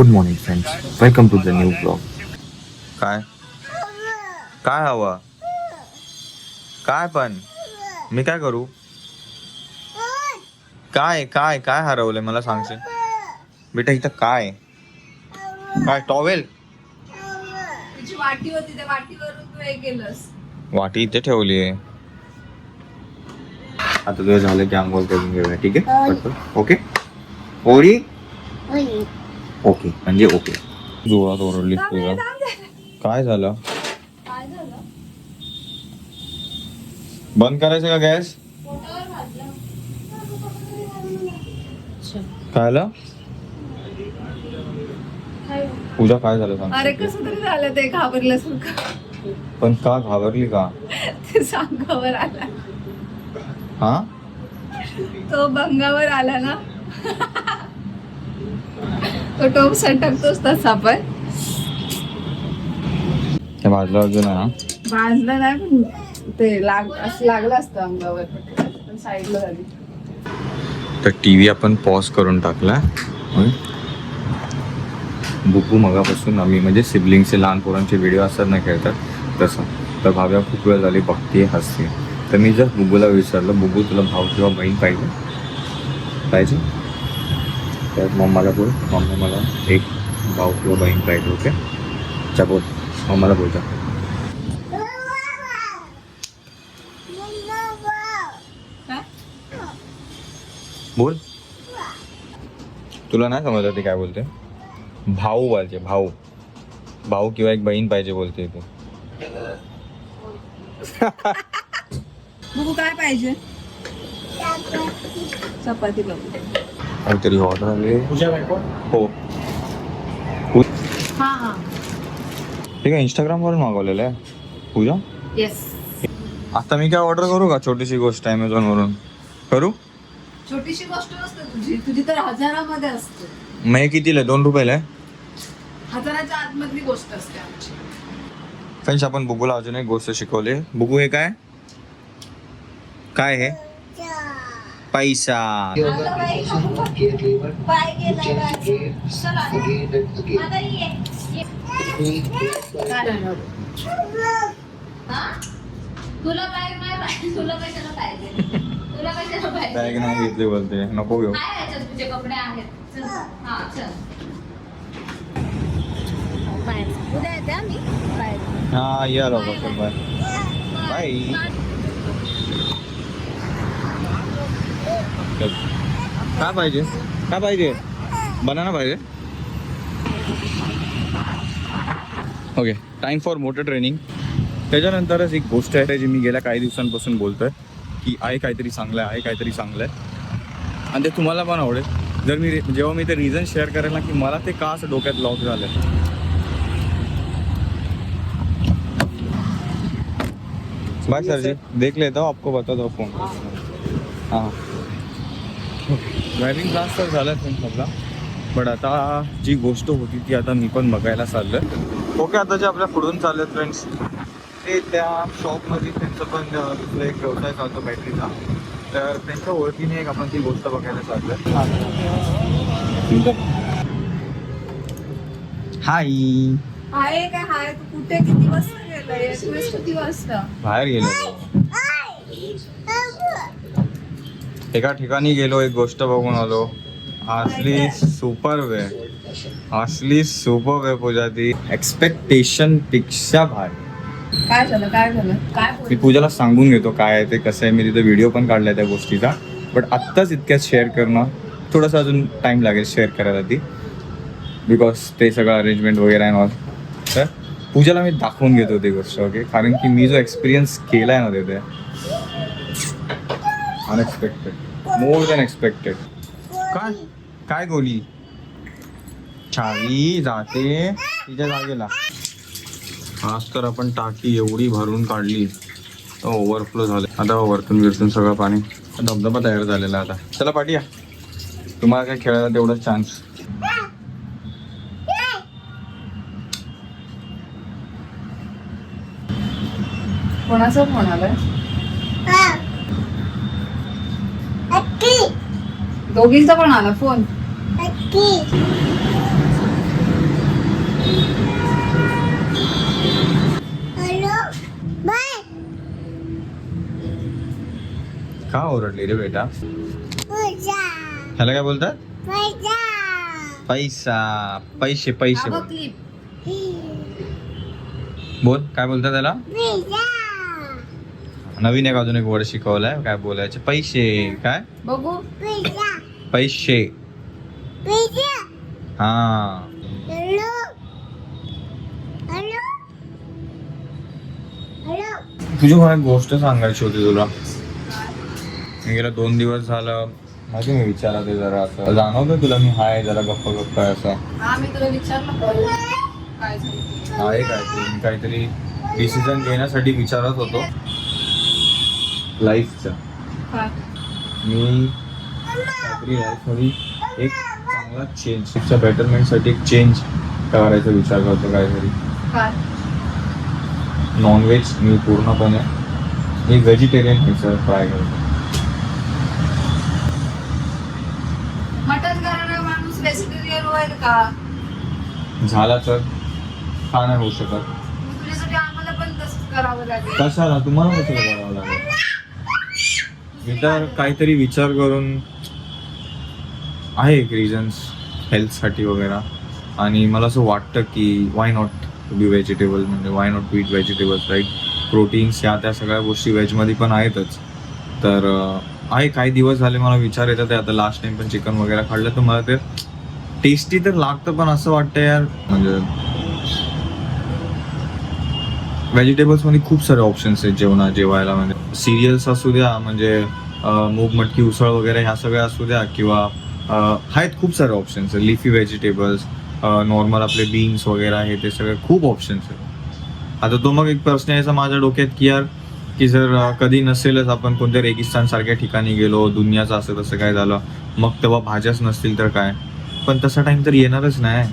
Good morning friends welcome to the new blog काय? काय हवं? काय पण? मी काय करू? काय काय काय हरवलंय मला सांगशील? बेटा इथं काय? काय टॉवेल तुझी वाटी होती त्या वाटीवरून तू हे केलंस. वाटी इथे ठेवली आहे. आता तुझं झालं की आंघोळ करून घेऊया ठीक आहे. ओके ओरी ओके. म्हणजे ओके. जोरात ओरडली तुझा काय झालं? काय झालं? बंद करायचं का गॅस? काय आलं पूजा काय झालं सांग. अरे कसं तरी झालं ते घाबरल्यासारखं पण का घाबरली का? ते सांगावर आला. हा? तो भंगावर आला ना. तो तसा पण हे भाजलं अजून आहे ना भाजलं नाही पण ते लाग असं लागलं असतं अंगावर. पण साईडला झाली. तर टी व्ही आपण पॉज करून टाकला. बुकू मगापासून आम्ही म्हणजे सिबलिंगचे लहान पोरांचे व्हिडिओ असतात ना खेळतात तसं. तर भाव्या खूप वेळ झाली बघते हसते तर मी जर बुबूला विचारलं बुबू तुला भाऊ किंवा बहीण पाहिजे? पाहिजे? तर मम्माला बोल. मम्मी मला एक भाऊ किंवा बहीण पाहिजे ओके चा बोल. मम्माला बोल जा. बोल. तुला नाही समजलं ते काय बोलते? भाऊ पाहिजे भाऊ. भाऊ किंवा एक बहीण पाहिजे बोलते तू. बघू काय पाहिजे. चपाती बघू काहीतरी ऑर्डर आले हो. हा हा. ठीक आहे इंस्टाग्रामवरून मागवलेलं आहे? पूजा? येस आता मी काय ऑर्डर करू का? छोटीशी गोष्ट Amazon वरून करू? छोटीशी गोष्ट नसते तुझी. तुझी तर हजारामध्ये असते. मग हे कितीला? आहे? दोन रुपयाला आहे? हजाराच्या आतमधली गोष्ट असते आमची. फ्रेंड्स आपण बुबूला अजून एक गोष्ट शिकवली. बुबू हे काय? काय हे? पैसा. तुला बॅग नाही पाहिजे तुला कशाला पाहिजे तुला कशाला पाहिजे बॅग नाही घेतली बोलते. नको घेऊ. काय याच्यात तुझे कपडे आहेत चल हा चल उद्या येते आम्ही. हा या लवकर. बाय. बाय. काय पाहिजे? काय पाहिजे? बनाना पाहिजे. Okay time for motor training त्याच्यानंतरच एक गोष्ट आहे जी मी गेल्या काही दिवसांपासून बोलतोय की आहे काहीतरी चांगलं आहे आहे काहीतरी चांगलं आहे आणि ते तुम्हाला पण आवडेल. जर मी जेव्हा मी ते रिझन शेअर करेल ना की मला ते का असं डोक्यात लॉक झालं बाय सर जी. देख लेता हूँ आपको बता दो फोन हां. ड्रायव्हिंग क्लास तर झाला आपला बट आता जी गोष्ट होती ती आता मी पण बघायला चाललोय. ओके आता जे आपल्या पुढून चालले फ्रेंड्स ते त्या शॉपमध्ये त्यांचं पण दुसरा एक व्यवसाय चालतो बॅटरीचा तर त्यांच्या ओळखीने एक आपण ती गोष्ट बघायला चाललोय. हाय आहे काय? हाय तू कुठे? किती वाजता गेलाय? वाजता? बाहेर गेलो. एका ठिकाणी गेलो एक गोष्ट बघून आलो. असली सुपर वे असली सुपर वे पूजा ती. एक्सपेक्टेशनपेक्षा भारी. काय झालं काय झालं? काय मी पूजाला सांगून घेतो काय आहे ते कसं आहे. मी तिथे व्हिडिओ पण काढलाय त्या गोष्टीचा. बट आत्ताच इतक्यात शेअर करणं थोडंसं अजून टाइम लागेल शेअर करायला ती बिकॉज ते सगळं अरेंजमेंट वगैरे आहे ना तर पूजाला मी दाखवून घेतो ती गोष्ट ओके कारण की मी जो एक्सपिरियन्स केलाय ना तिथे अनएक्सपेक्टेड मोर दॅन एक्सपेक्टेड काय? काय गोली? चावी जाते. तिच्या जागेला. आज तर आपण टाकी एवढी भरून काढली ओव्हरफ्लो झाले. आता वरतून बिरतून सगळं पाणी. धबधबा तयार झालेला आता. चला पाठी या. तुम्हाला काय खेळायला तेवढाच चान्स कोणाचा फोन आलाय? दोघींचा पण आला फोन. का ओरडली रे बेटा? ह्याला काय बोलतात? पैसा पैसे पैसे बोल. काय बोलतात त्याला नवीन एक अजून एक वर्ड शिकवलंय काय बोलायचे? पैसे काय? बघू. पैसे. हा. तुझी मला एक गोष्ट सांगायची होती तुला. मी गेला दोन दिवस झालं. माहिती मी विचारत आहे जरा असं. जाणवतं तुला मी हाय जरा गप्प गप्प आहे असं. हा मी तुला विचारलं. करू काय झालं? आहे काय मी काहीतरी डिसिजन घेण्यासाठी विचारत होतो. लाईफचं मी काहीतरी लाईफमध्ये एक चांगला चेंज तुमच्या बेटरमेंटसाठी एक चेंज करायचा विचार करतो काहीतरी. नॉनव्हेज मी पूर्णपणे मी व्हेजिटेरियन व्हायचं ट्राय करतो. मटन करणारा माणूस वेजिटेरियन होईल का? झाला तर का नाही होऊ शकत. मग तुझ्यासाठी आम्हाला पण तसंच करावं लागेल. कशाला? तुम्हाला कसं करावं लागेल. मी तर काहीतरी विचार करून आहे एक रिझन्स हेल्थसाठी वगैरे. आणि मला असं वाटतं की वाय नॉट बी व्हेजिटेबल म्हणजे why not beet vegetables right proteins या त्या सगळ्या गोष्टी व्हेजमध्ये पण आहेतच. तर आहे काही दिवस झाले मला विचार येतात ते. आता लास्ट टाइम पण चिकन वगैरे खाल्लं तर मला ते टेस्टी तर लागतं पण असं वाटतं यार म्हणजे व्हेजिटेबल्समध्ये खूप सारे ऑप्शन्स आहेत जेवणा जेवायला. म्हणजे सिरियल्स असू द्या म्हणजे मूग मटकी उसळ वगैरे ह्या सगळ्या असू द्या किंवा आहेत खूप सारे ऑप्शन्स लिफी व्हेजिटेबल्स नॉर्मल आपले बीन्स वगैरे हे ते सगळे खूप ऑप्शन्स आहेत. आता तो मग एक प्रश्न यायचा माझ्या डोक्यात की यार की जर कधी नसेलच आपण कोणत्या रेगिस्तान सारख्या ठिकाणी गेलो दुनियाचं असं तसं काय झालं मग तेव्हा भाज्याच नसतील तर काय? पण तसा टाईम तर येणारच नाही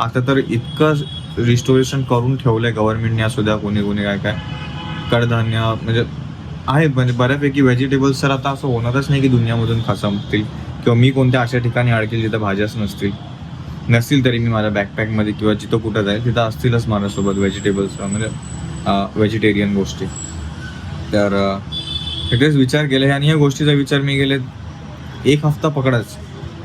आता तर इतकं रिस्टोरेशन करून ठेवलं आहे गव्हर्नमेंटने असू द्या कोणी कोणी काय काय. कडधान्य म्हणजे आहे म्हणजे बऱ्यापैकी व्हेजिटेबल्स तर आता असं होणारच नाही की दुनियामधून खसमतील. किंवा मी कोणत्या अशा ठिकाणी अडकेल जिथं भाज्याच नसतील नसतील तरी मी माझ्या बॅकपॅकमध्ये किंवा जिथं कुठं जाईल तिथं असतीलच माझ्यासोबत व्हेजिटेबल्स म्हणजे व्हेजिटेरियन गोष्टी. तर अं, विचार केले आणि या गोष्टीचा विचार मी गेले एक हफ्ता पकडाच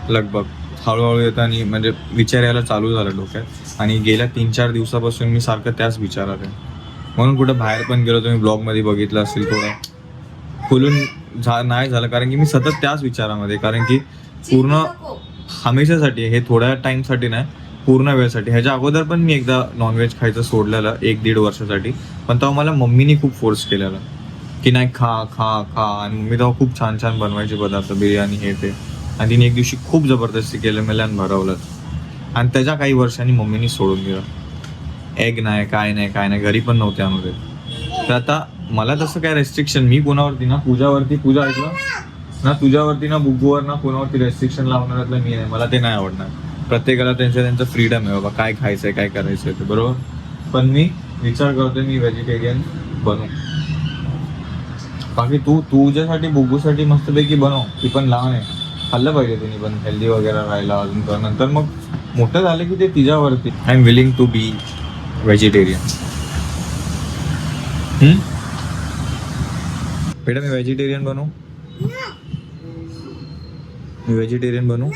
लगभग. हळूहळू येताना म्हणजे विचार यायला चालू झाला डोक्यात आणि गेल्या तीन चार दिवसापासून मी सारखं त्याच विचारात आहे. म्हणून कुठं बाहेर पण गेलो तुम्ही ब्लॉगमध्ये बघितलं असेल थोडं. खुलून झा नाही झालं. कारण की मी सतत त्याच विचारामध्ये कारण की पूर्ण हमेशासाठी हे थोड्या टाईमसाठी नाही पूर्ण वेळसाठी. ह्याच्या अगोदर पण मी एकदा नॉनव्हेज खायचं सोडलेलं एक दीड वर्षासाठी. पण तेव्हा मला मम्मीनी खूप फोर्स केलेला. की नाही खा खा खा. आणि मम्मी तेव्हा खूप छान छान बनवायचे पदार्थ बिर्याणी हे ते. आणि तिने एक दिवशी खूप जबरदस्ती केलं मला आणि भरवलं आणि त्याच्या काही वर्षांनी मम्मीनी सोडून दिलं. एग नाही काय नाही काय नाही. घरी पण नव्हते आणू तर आता मला तसं काय रेस्ट्रिक्शन मी कोणावरती ना पूजावरती पूजा ऐकलं ना तुझ्यावरती ना बुग्गूवर ना कोणावरती रेस्ट्रिक्शन लावणार मी आहे मला ते नाही आवडणार. प्रत्येकाला त्यांचं त्यांचं फ्रीडम आहे बाबा काय खायचंय काय करायचंय ते बरोबर? पण मी विचार करतोय मी व्हेजिटेरियन बनू. बाकी तू तुझ्यासाठी बुग्गूसाठी मस्तपैकी बनव ती पण लहान आहे. खाल्लं पाहिजे तिने पण हेल्दी वगैरे राहायला अजून तर. नंतर मग मोठं झालं की ते तिच्यावरती. I am willing to be vegetarian बेटा मी व्हेजिटेरियन बनू? मी व्हेजिटेरियन बनू?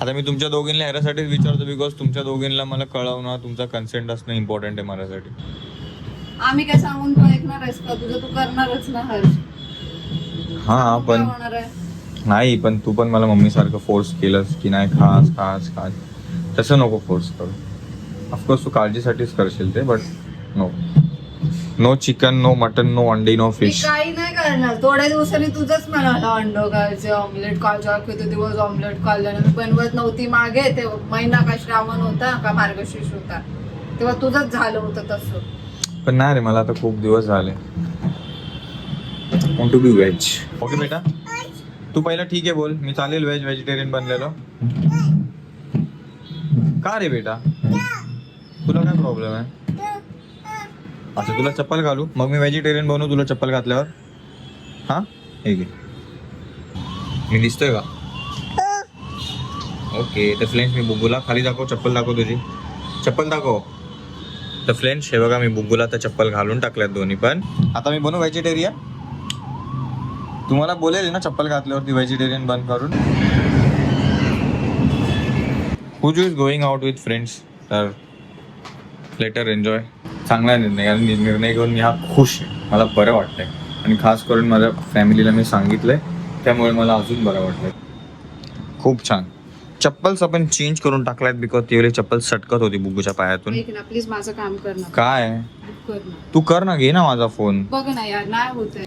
आता मी तुमच्या दोघींना ह्याच्यासाठीच विचारतो बिकॉज तुमच्या दोघींना मला कळवणं तुमचा कन्सेंट असणं इम्पॉर्टंट आहे माझ्यासाठी. आम्ही काय सांगून तू ऐकणार आहेस का? तुझं तू करणारच ना हर्ष. हा पण नाही पण तू पण मला मम्मी सारखं फोर्स केलंस की नाही खास खास खास. तसं नको फोर्स करू. ऑफकोर्स तू काळजीसाठीच करशील ते but no no chicken no mutton no अंडी नो फिश काही नाही करणार. थोड्या दिवसांनी तुझंच म्हणाला अंड खायचे ऑमलेट कालच्या किती दिवस ऑमलेट खाल्ल्याने मी बनवत नव्हती मागे ते महिना का श्रावण होता का मार्गशीर्ष होता. तेव्हा तुझंच झालं होतं तसं. पण नाही रे मला आता खूप दिवस झाले. Want to be veg okay बेटा. तू पहिला ठीक आहे बोल. मी चालेल व्हेज व्हेजिटेरियन बनलेलो. का रे बेटा? तुला काय प्रॉब्लेम आहे? अच्छा तुला चप्पल घालू? मग मी व्हेजिटेरियन बनू तुला चप्पल घातल्यावर. हा? ठीक आहे मी दिसतोय का? ओके तर फ्रेंड्स मी बुबूला. खाली दाखव चप्पल दाखव तुझी. चप्पल दाखव. तर फ्रेंड्स हे बघा मी बुबूला तर चप्पल घालून टाकल्यात दोन्ही पण. आता मी बनू व्हेजिटेरियन? तुम्हाला बोलेल ना चप्पल घातल्यावरती व्हेजिटेरियन बंद करून? हुजू is going out with friends तर लेटर एन्जॉय. चांगला निर्णय आणि निर्णय घेऊन मी हा खुश आहे. मला बरं वाटतंय. आणि खास करून माझ्या फॅमिलीला मी सांगितलंय. त्यामुळे मला अजून बरं वाटतंय. खूप छान. चप्पल्स आपण चेंज करून टाकल्यात बिकॉज ती चप्पल सटकत होती बुगूच्या पायातून. ऐक ना प्लीज माझं काम कर ना. काय? बुक कर ना. तू कर ना घे ना माझा फोन बघ ना यार नाही होत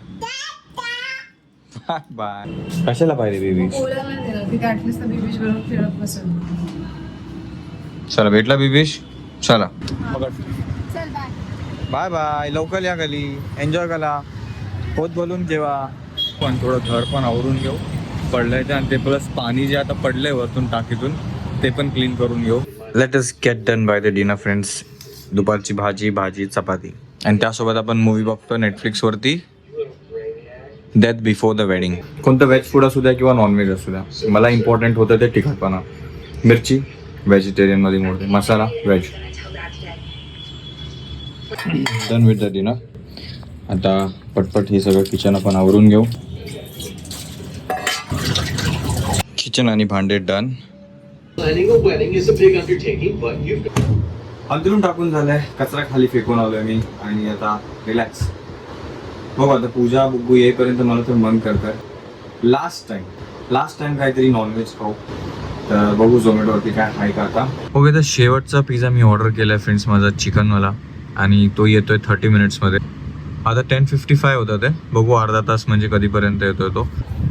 बाय. कशाला पाहिजे बेबी बोलायला नाही देणार ती ऍटलीस्ट बीबीच बरोबर फिरत बसेल. चला भेटला बिबीश चला. चल बाय बाय लवकर या गली. एन्जॉय करा. होत बोलून जेवा पण थोडं घर पण आवरून घेऊ. पडलंय ते आणि ते प्लस पाणी जे आता पडलंय वरतून टाकीतून ते पण क्लीन करून घेऊ. Let's get done by the dinner friends दुपारची भाजी भाजी चपाती. आणि त्यासोबत आपण मूवी बघतो नेटफ्लिक्सवरती डेथ बिफोर द वेडिंग कोणतं व्हेज फूड असू द्या किंवा नॉनव्हेज असू द्या. मला इम्पॉर्टंट होतं ते तिखटपणा. मिरची व्हेजिटेरियनमध्ये मोडते. Masala veg done with the dinner आता पटपट हे सगळं किचन आपण आवरून घेऊ. किचन आणि भांडे डन अंतरून टाकून झालंय. कचरा खाली फेकून आलोय मी. आणि आता रिलॅक्स बघू आता पूजा बुग्गू येईपर्यंत मला तर मन करत लास्ट टाइम लास्ट टाइम काहीतरी नॉनव्हेज खाऊ. तर बघू झोमॅटोवरती काय आहे का आता. ओके तर शेवटचा पिझ्झा मी ऑर्डर केलाय फ्रेंड्स माझा चिकनवाला आणि तो येतोय थर्टी मिनिट्समध्ये आता टेन फिफ्टी फाय होतं ते. बघू अर्धा तास म्हणजे कधीपर्यंत येतोय तो.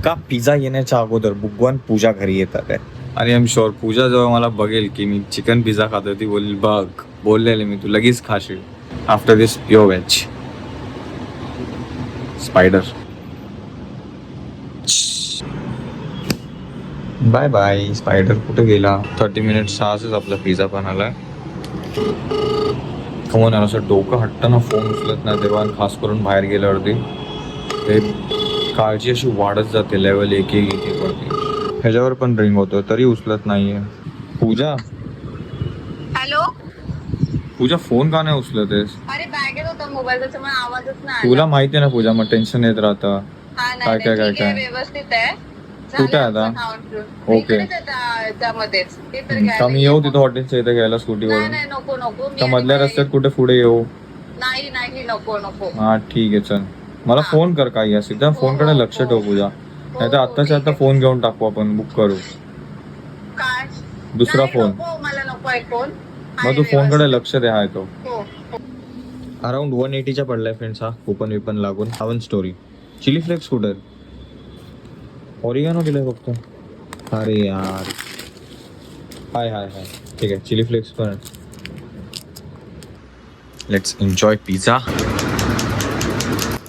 का पिझ्झा येण्याच्या अगोदर बुगवान पूजा घरी येतात आहे आणि एम शुअर पूजा जेव्हा मला बघेल की मी चिकन पिझ्झा खातोय ती बोलेल बघ बोललेले मी तू लगेच खाशील. After this pure veg spider bye bye spider कुठे गेला? थर्टी मिनिट्स असंच आपला पिझ्झा पण आला कमोन यार असं डोकं हटताना फोन उचलत नाही तेव्हा आणि खास करून बाहेर गेल्यावरती. ते काळजी अशी वाढत जाते लेवल एक एक एक वरती. ह्याच्यावर पण रिंग होतो तरी उचलत नाहीये. पूजा? हॅलो? पूजा फोन का नाही उचलत आहेस अरे बॅगेत होता मोबाईल त्याच्यामुळे आवाजच नाही तुला माहिती आहे ना पूजा मग टेन्शन येत राहतं. हा काय, काय, काय, काय? व्यवस्थित आहे. कुठे आहे आता? ओके. आहे त्यामध्येच. ते तर घ्यायला मी येऊ तिथं हॉटेलच्या इथं घ्यायला नाही स्कूटीवरून नाही नको नको. मी का आणि मधल्या रस्त्यात कुठे पुढे येऊ? नाही नाही नको नको. हा ठीक आहे चल. मला हा. फोन कर काही असेल त्या फोनकडे लक्ष ठेव पूजा नाही तर हो, आत्ताच्या आता आहे. फोन घेऊन टाकू आपण. बुक करू. काय? दुसरा नाही, फोन नको, मला नको आहे फोन मग तू फोनकडे लक्ष दे हाय तो हो अराउंड वन एटीच्या पडलाय फ्रेंड्स हा. कुपन विपन लागून हावन स्टोरी चिली फ्लेक्स कुठे ऑरिगॅनो दिलाय फक्त अरे यार। हाय हाय हाय। ठीक आहे चिली फ्लेक्स पर लेट्स एन्जॉय पिझ्झा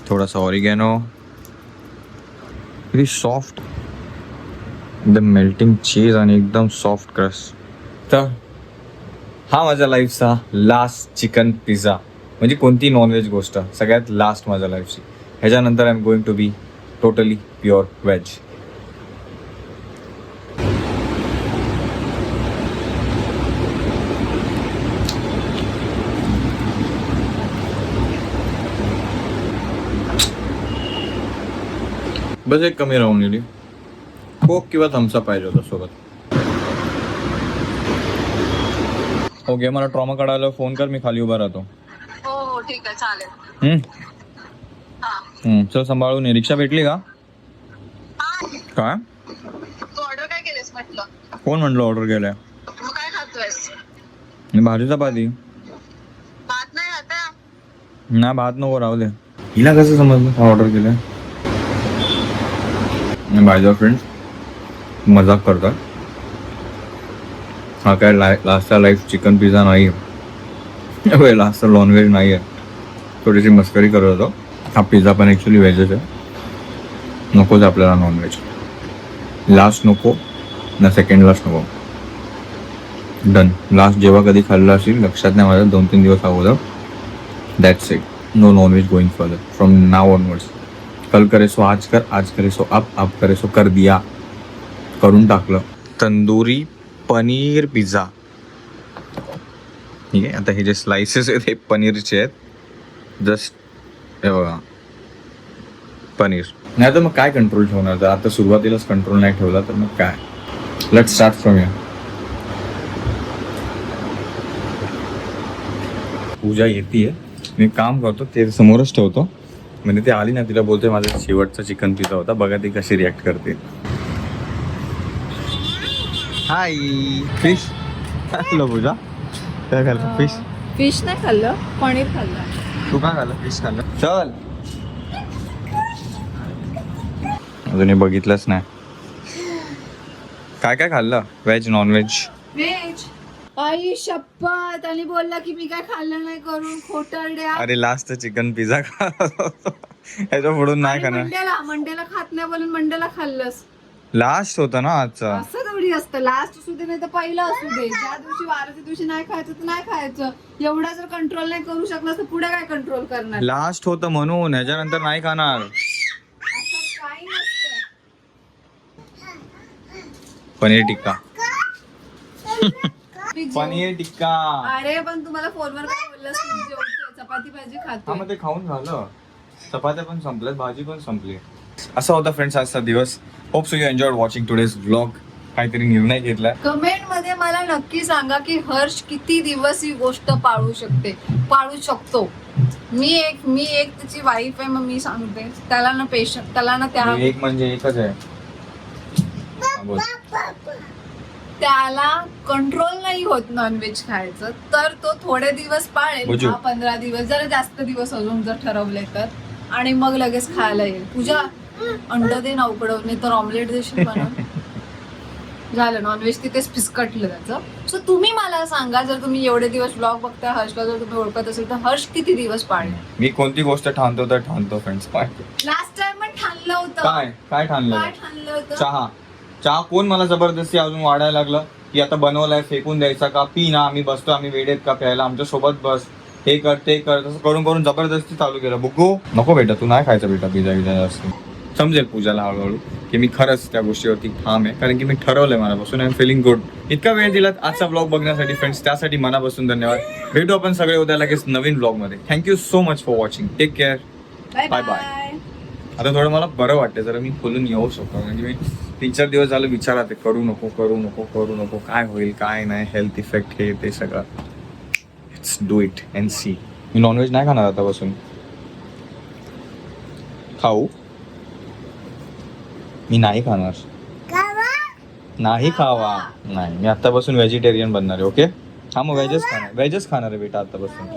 थोडासा ऑरिगॅनो किती सॉफ्ट एकदम मेल्टिंग चीज़ आणि एकदम सॉफ्ट क्रस तर हा माझ्या लाईफचा लास्ट चिकन पिझ्झा म्हणजे कोणती नॉनव्हेज गोष्ट सगळ्यात लास्ट माझ्या लाईफची ह्याच्यानंतर I am going to be totally pure veg बस एक कमी राहून गेली. कोक किंवा थम्सअप पाहिजे होता सोबत. ओके मला ट्रॉमा काढायला फोन कर मी खाली उभा राहतो. हो हो ठीक आहे चालेल. हम्म? हा. हम्म, चल सांभाळून ये. रिक्षा भेटली का? हा. काय? तू ऑर्डर काय केलेस म्हटलं? कोण म्हटलं ऑर्डर केलंय काय खातोयस? भाजी चपाती. भात नाही आता ना भात नको राहू दे. हिला कसं समजलं? ऑर्डर केलंय बाय फ्रेंड्स मजाक करतात हा काय लाय लास्टचा लाईफ चिकन पिझ्झा नाही आहे लास्टचा नॉनव्हेज नाही आहे थोडीशी मस्करी करत होतो. हा पिझ्झा पण ॲक्च्युली व्हेजच आहे. नकोच आपल्याला नॉनव्हेज लास्ट नको ना सेकंड लास्ट नको. डन लास्ट जेव्हा कधी खाल्लं असेल लक्षात नाही माझ्या दोन तीन दिवस अगोदर. That's it no non veg going for from now onwards कल करे सो आज कर आज करे सो अब अब करे सो कर दिया। करून टाकलं. तंदुरी पनीर पिझ्झा. ठीक आहे आता हे जे स्लायसेस आहेत हे पनीरचे आहेत. जस्ट हे बघा. पनीर. नाही तर मग काय कंट्रोल ठेवणार? तर आता सुरुवातीलाच कंट्रोल नाही ठेवला तर मग काय? लेट स्टार्ट फ्रॉम या पूजा येते मी काम करतो ते समोरच ठेवतो. म्हणजे ती आली ना तिला बोलते माझा शेवटचा चिकन पिझ्झा होता बघा ती कशी रिॲक्ट करते. Hi fish hello Pooja? काय खाल्लं? फिश फिश नाही खाल्लं पनीर खाल्लं. तू काय खाल्लं? फिश खाल्लं. चल. अजूनही बघितलंच नाही. काय काय खाल्लं? व्हेज नॉन व्हेज व्हेज आई शपथ. आणि बोलला की मी काय खाल्लं नाही करून खोटरड्या अरे लास्ट चिकन पिझ्झा ह्याच्या पुढून नाही खाणार. मंडेला मंडेला खात नाही बोलून मंडेला खाल्लंस. लास्ट होता ना आजचा. असं थोडी असतं. लास्ट असू दे नाही तर पहिलं असू दे. ज्या दिवशी वाराच्या दिवशी नाही खायचं तर नाही खायचं. एवढा जर कंट्रोल नाही करू शकला तर पुढे काय कंट्रोल करणार? लास्ट होतं म्हणून. ह्याच्यानंतर नाही खाणार. असं काही नसतं. पनीर टिक्का. पनीर टिक्का. अरे पण तुम्हाला फोनवर काय चपाती भाजी हा खाते मग ते खाऊन झालं. चपात्या पण संपल्यात भाजी पण संपली. असा होता फ्रेंड्स आजचा दिवस. Hope so you enjoy watching today's vlog काहीतरी निर्णय घेतलाय. कमेंटमध्ये मला नक्की सांगा की हर्ष किती दिवस ही गोष्ट पाळू शकते पाळू शकतो? मी एक मी एक त्याची वाईफ आहे मग मी सांगते. त्याला ना पेशंट त्याला ना त्या एक म्हणजे एकच आहे. हा, बोल. त्याला कंट्रोल नाही होत नॉनव्हेज खायचं. तर तो थोडे दिवस पाळेल. दहा पंधरा दिवस जरा जास्त दिवस अजून जर ठरवले तर. आणि मग लगेच खायला येईल. पूजा अंड दे ना उकडवून नाही तर ऑमलेट देशील बनवून झालं. नॉनव्हेज तिथेच फिसकटलं त्याचं. सो तुम्ही मला सांगा जर तुम्ही एवढे दिवस ब्लॉग बघता हर्षला जर तुम्ही ओळखत असेल तर हर्ष किती दिवस पाळेल? मी कोणती गोष्ट ठाणतो तर ठाणतो फ्रेंड्स लास्ट टाइम पण ठाणलं होतं. काय? काय ठाणलं? काय ठाणलं होतं? चहा. चहा कोण मला जबरदस्ती अजून वाढायला लागलं? की आता बनवलाय फेकून द्यायचा का? पी ना आम्ही बसतो आम्ही वेडेत का प्यायला? आमच्यासोबत बस. हे कर ते कर. तसं करून करून जबरदस्ती चालू केलं. बुकू नको बेटा तू नाही खायचं बेटा पिझ्झा पिझ्झा जास्त. समजेल पूजाला हळूहळू की मी खरंच त्या गोष्टीवरती ठाम आहे. कारण की मी ठरवलंय मनापासून आय एम फिलिंग गुड इतका वेळ दिला आजचा ब्लॉग बघण्यासाठी फ्रेंड्स त्यासाठी मनापासून धन्यवाद. भेटू आपण सगळे उद्या लगेच नवीन ब्लॉगमध्ये. Thank you so much for watching take care bye. Bye आता थोडं मला बरं वाटतं जरा मी खोलून येऊ शकतो. म्हणजे मी तीन चार दिवस झालं विचारात करू नको करू नको करू नको. काय होईल काय नाही हेल्थ इफेक्ट हे ते सगळं. It's do it and see me non veg नाही खाणार आतापासून. खाऊ. मी नाही खाणार. नाही खावा. नाही मी आतापासून व्हेजिटेरियन बनणार आहे ओके हा मग व्हेजच खाणार व्हेजच खाणार आहे बेटा आतापासून.